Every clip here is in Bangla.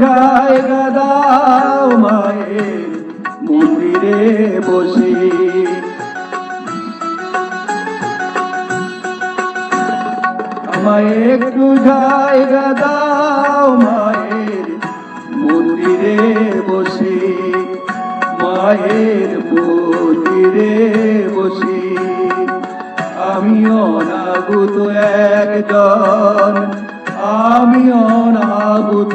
জায়গা দাও মায়ের মন্দিরে বসে। আমায় একটু জায়গা দাও মায়ের মন্দিরে বসে। মায়ের মন্দিরে বসে। আমি অনাগুত একজন আমি অনাগুত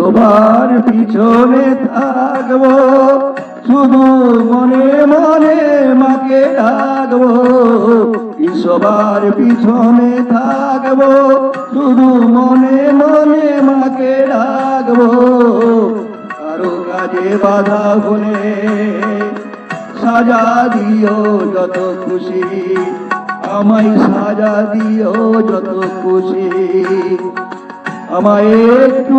সবার পিছনে থাকব, শুধু মনে মনে মাকে ডাকবো। সবার পিছনে থাকব, শুধু মনে মনে মাকে ডাকবো। কারও কাজে বাধা হলে সাজা দিও যত খুশি, আমায় সাজা দিও যত খুশি। আমায় একটু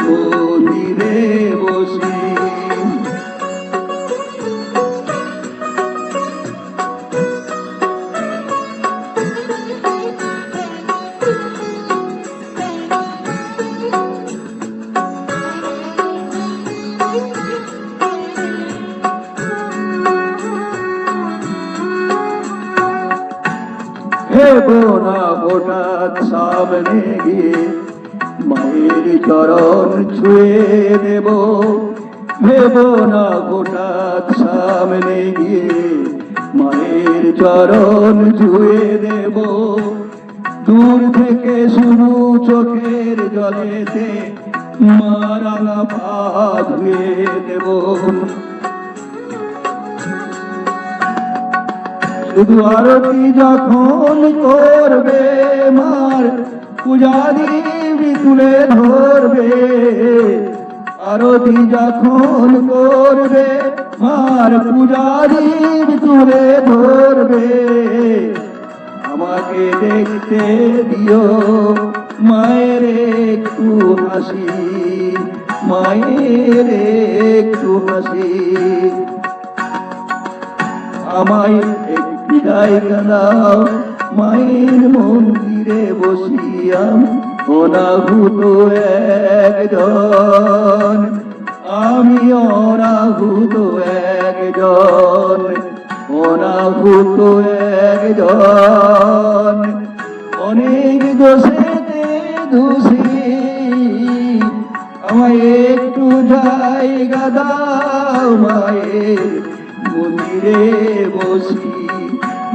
হেব না হঠাৎ সামনে গিয়ে মায়ের চরণ ছুঁয়ে দেব। ভেব না হঠাৎ সামনে গিয়ে মায়ের চরণ ছুঁয়ে দেব। দূর থেকে শুরু চোখের জলেতে মারানা পা ধুয়ে দেব। শুধু আরতি যখন করবে মার পূজা দিবি তুলে ধরবে। আরতি যখন করবে মার পূজা দিবি তুলে ধরবে। আমাকে দেখতে দিও মায়ের একটু হাসি, মায়ের একটু হাসি। আমায় জায়গা দাও মায়ের মন্দিরে বসিয়াম অনাহুত একজন। আমি অনাহুত একজন অনাহুত একজন। অনেক দোষেতে দোষী, আমায় একটু জায়গা দাও, মায়ের মন্দিরে বসি